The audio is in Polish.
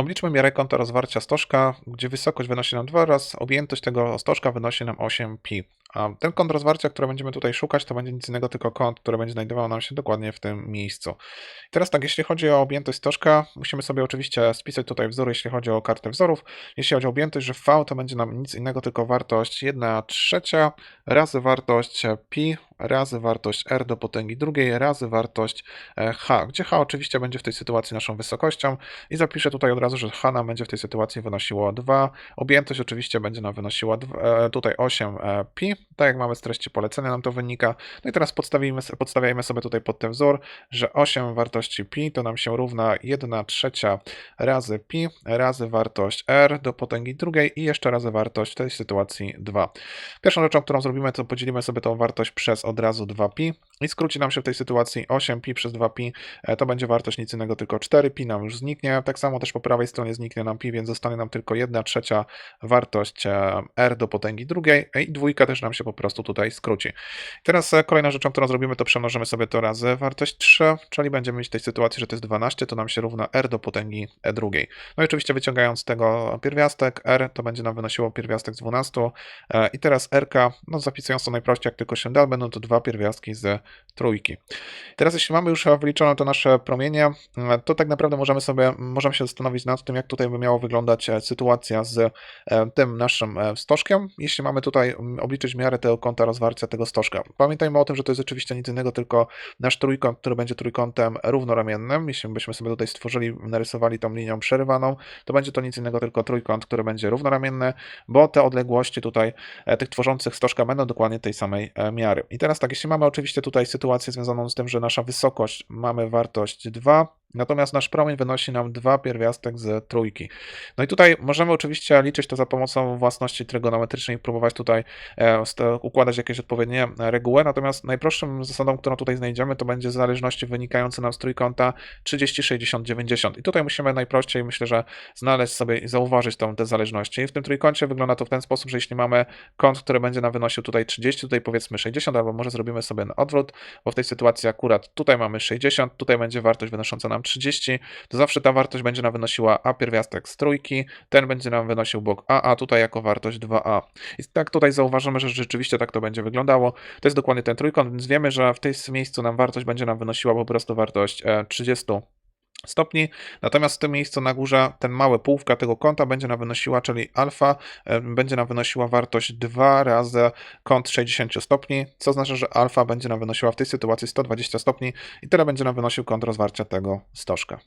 Obliczmy miarę kąta rozwarcia stożka, gdzie wysokość wynosi nam 2 oraz objętość tego stożka wynosi nam 8pi. A ten kąt rozwarcia, który będziemy tutaj szukać, to będzie nic innego, tylko kąt, który będzie znajdował nam się dokładnie w tym miejscu. Teraz tak, jeśli chodzi o objętość stożka, musimy sobie oczywiście spisać tutaj wzór, jeśli chodzi o kartę wzorów. Jeśli chodzi o objętość, że v to będzie nam nic innego, tylko wartość 1 trzecia razy wartość pi razy wartość r do potęgi drugiej razy wartość e, h, gdzie h oczywiście będzie w tej sytuacji naszą wysokością i zapiszę tutaj od razu, że h nam będzie w tej sytuacji wynosiło 2, objętość oczywiście będzie nam wynosiła e, tutaj 8 e, tak jak mamy z treści polecenia nam to wynika. No i teraz podstawimy, podstawiajmy sobie tutaj pod ten wzór, że 8 wartości pi to nam się równa 1 trzecia razy pi razy wartość r do potęgi drugiej i jeszcze razy wartość w tej sytuacji 2. Pierwszą rzeczą, którą zrobimy, to podzielimy sobie tą wartość przez od razu 2pi i skróci nam się w tej sytuacji 8pi przez 2pi, e, to będzie wartość nic innego, tylko 4pi nam już zniknie. Tak samo też po prawej stronie zniknie nam pi, więc zostanie nam tylko 1 trzecia wartość e, r do potęgi drugiej e, i dwójka też nam się po prostu tutaj skróci. Teraz kolejną rzeczą, którą zrobimy, to przemnożymy sobie to razy wartość 3, czyli będziemy mieć w tej sytuacji, że to jest 12, to nam się równa r do potęgi drugiej. No i oczywiście wyciągając z tego pierwiastek, r to będzie nam wynosiło pierwiastek z 12 e, i teraz r, no zapisując to najprościej jak tylko się da, będą to dwa pierwiastki z trójki. Teraz jeśli mamy już wyliczone to nasze promienie, to tak naprawdę możemy sobie, możemy się zastanowić nad tym, jak tutaj by miała wyglądać e, sytuacja z e, tym naszym e, stożkiem, jeśli mamy tutaj obliczyć miarę tego kąta rozwarcia tego stożka. Pamiętajmy o tym, że to jest oczywiście nic innego, tylko nasz trójkąt, który będzie trójkątem równoramiennym. Jeśli byśmy sobie tutaj stworzyli, narysowali tą linią przerywaną, to będzie to nic innego, tylko trójkąt, który będzie równoramienny, bo te odległości tutaj tych tworzących stożka będą dokładnie tej samej miary. I teraz tak, jeśli mamy oczywiście tutaj sytuację związaną z tym, że nasza wysokość mamy wartość 2, natomiast nasz promień wynosi nam 2 pierwiastek z trójki. No i tutaj możemy oczywiście liczyć to za pomocą własności trygonometrycznej i próbować tutaj e, układać jakieś odpowiednie e, reguły, natomiast najprostszą zasadą, którą tutaj znajdziemy, to będzie zależności wynikające nam z trójkąta 30, 60, 90. I tutaj musimy najprościej, myślę, że znaleźć sobie i zauważyć tą, te zależności. W tym trójkącie wygląda to w ten sposób, że jeśli mamy kąt, który będzie nam wynosił tutaj 30, tutaj powiedzmy 60, albo może zrobimy sobie na odwrót, bo w tej sytuacji akurat tutaj mamy 60, tutaj będzie wartość wynosząca nam 30, to zawsze ta wartość będzie nam wynosiła a pierwiastek z trójki, ten będzie nam wynosił bok a, a tutaj jako wartość 2a. I tak tutaj zauważymy, że rzeczywiście tak to będzie wyglądało. To jest dokładnie ten trójkąt, więc wiemy, że w tym miejscu nam wartość będzie nam wynosiła po prostu wartość e, 30 stopni, natomiast w tym miejscu na górze ten mały półka tego kąta będzie nam wynosiła, czyli alfa będzie nam wynosiła wartość 2 razy kąt 60 stopni, co oznacza, że alfa będzie nam wynosiła w tej sytuacji 120 stopni i tyle będzie nam wynosił kąt rozwarcia tego stożka.